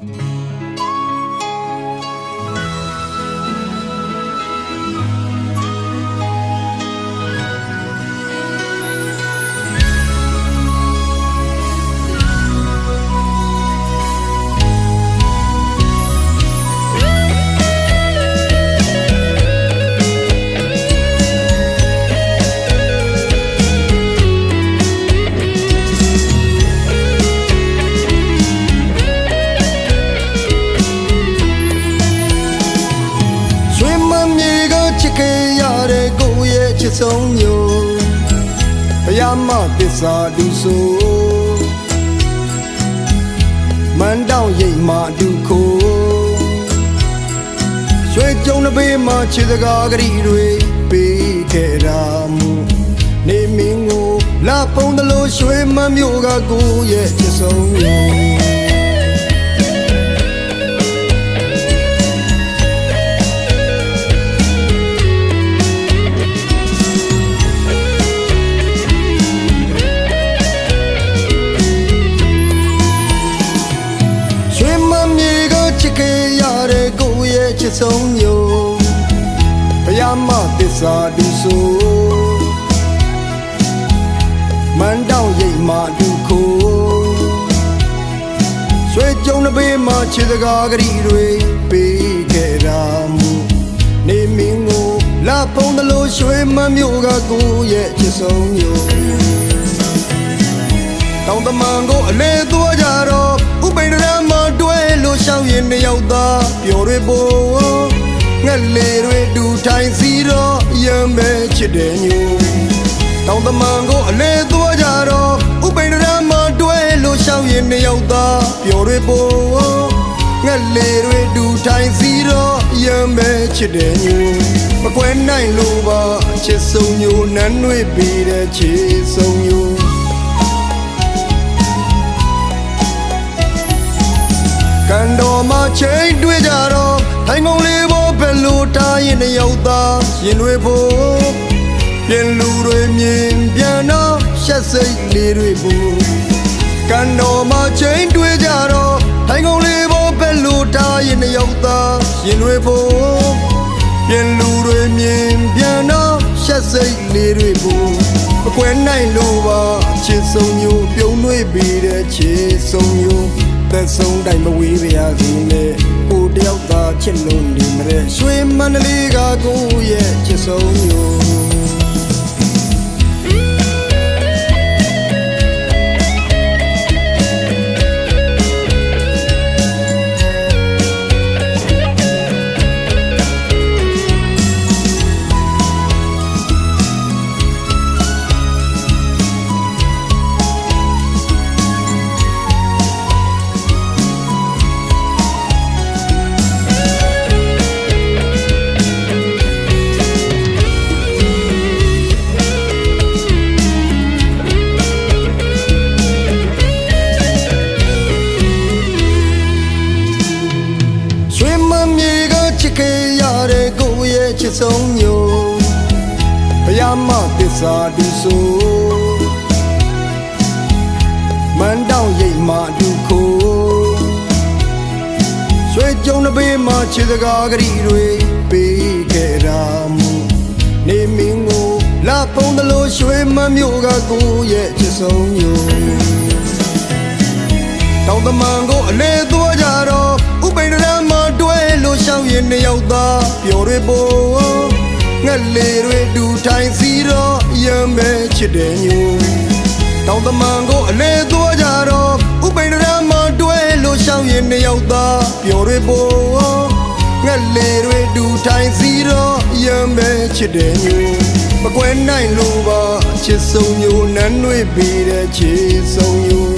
ရွှေ ဆုံးမျိုးဘုရားမသစ္စာတူဆိုမန်တောင်းရိတ်မှဒုခိုရွှေကြုံတစ်ပေမှာခြေစကားကလေးတွေပေးခဲ့တာမူနေမင်းကိုလာပုံးတလို့ရွှေမမျိုးကကိုယ့်ရဲ့ချစ်ဆုံးမျိုး ချစ်ဆုံးမျိုးဘုရားမသစ္စာတူဆိုမန်တောင်းရိတ်မှဒုခိုရွှေကြုံတစ်ပေမှာခြေစကားကလေးတွေပေးခဲ့တာမူနေမင်းကိုလာပုံးတလို့ရွှေမမျိုးကကိုယ့်ရဲ့ချစ်ဆုံးမျိုးတောင်တမန်ကိုအလေသွားကြတော့ဥပိန္ဒရာမတွဲ လို့ရှောက်ရင်နှစ်ယောက်သားပျော်တွေပေါ်ငက်လေတွေတူထိုင်စီတော့ရံပဲချစ်တယ်ညိုတောင်တမန်ကိုအလေသွားကြတော့ဥပိန္ဒရာမတွဲလို့ရှောက်ရင်နှစ်ယောက်သားပျော်တွေပေါ်ငက်လေတွေတူထိုင်စီတော့ရံပဲချစ်တယ်ညိုမကွဲနိုင်လို့ပါချစ်ဆုံးညိုနန်းတွေပြီးတဲ့ချစ်ဆုံးညို ရင်နှစ်ယောက်သားရင်တွေဖို့ပြင်လူတွေမြင်ပြန်တော့ရှက်စိတ်လေးတွေဖို့ကန်တော်မှာချိန်တွေ့ကြတော့ထိုင်ကုန်လေးပေါ်ဘယ်လိုတားရင်နှစ်ယောက်သားရင်တွေဖို့ပြင်လူတွေမြင်ပြန်တော့ရှက်စိတ်လေးတွေဖို့မကွဲနိုင်လို့ပါချစ်ဆုံးမျိုးပြုံးနှွေးပြီးတဲ့ချစ်ဆုံးမျိုးသက်ဆုံးတိုင်းမဝေးပါရစေနဲ့ကိုတယောက်သာ ချစ်လို့နေမတဲ့ရွှေမန္တလေးကကိုရဲ့ချစ်ဆုံးမျိုး ချစ်ဆုံးမျိုးဘုရားမသစ္စာတူဆိုမန်တောင်းရိတ်မှဒုခိုရွှေကြုံတစ်ပေမှာခြေစကားကလေးတွေပေးခဲ့တာမူနေမင်းကိုလာပုံးတလို့ရွှေမမျိုးကကိုရဲ့ချစ်ဆုံးမျိုးတောင်တမန်ကိုအလေသွားကြတော့ဥပိန္ဒရာမတွဲလို့ရှောက်ရင်နှစ်ယောက်သားပျော်တွေပေါ် ငက်လေတွေတူထိုင်စီတော့ရံပဲချစ်တယ်ညိုတောင်တမန်ကိုအလေသွားကြတော့ဥပိန္ဒရာမတွဲလို့ရှောက်ရင်နှစ်ယောက်သားပျော်တွေပေါ်ငက်လေတွေတူထိုင်စီတော့ရံပဲချစ်တယ်ညိုမကွဲနိုင်လို့ပါချစ်ဆုံးမျိုးနန်းတွေပြီးတဲ့ချစ်ဆုံးမျိုး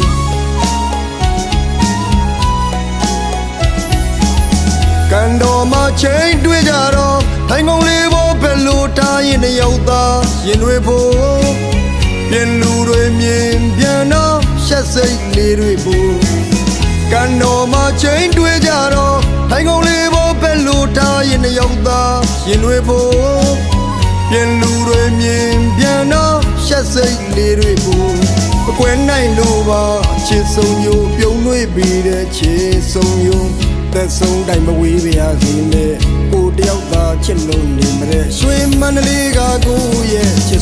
ကန်တော်မှာချိန်တွေ့ကြတော့ထိုင်ကုန်လေးပေါ်ဘယ်လိုတားရင်နှစ်ယောက်သား ရင်တွေဖို့ပြင်လူတွေမြင်ပြန်တော့ရှက်စိတ်လေးတွေဖို့ကန်တော်မှာချိန်တွေ့ကြတော့ထိုင်ကုန်လေးပေါ်ဘယ်လိုတားရင်နှစ်ယောက်သားရင်တွေဖို့ပြင်လူတွေမြင်ပြန်တော့ရှက်စိတ်လေးတွေဖို့မကွယ်နိုင်လို့ပါချစ်ဆုံးယိုပြုံးနှွေးပြီးတဲ့ချစ်ဆုံးယိုသက်ဆုံးတိုင်းမဝေးပါစေနဲ့ကိုတယောက်သာချစ်လို့နေမတဲ့ရွှေမန္တလေးကကို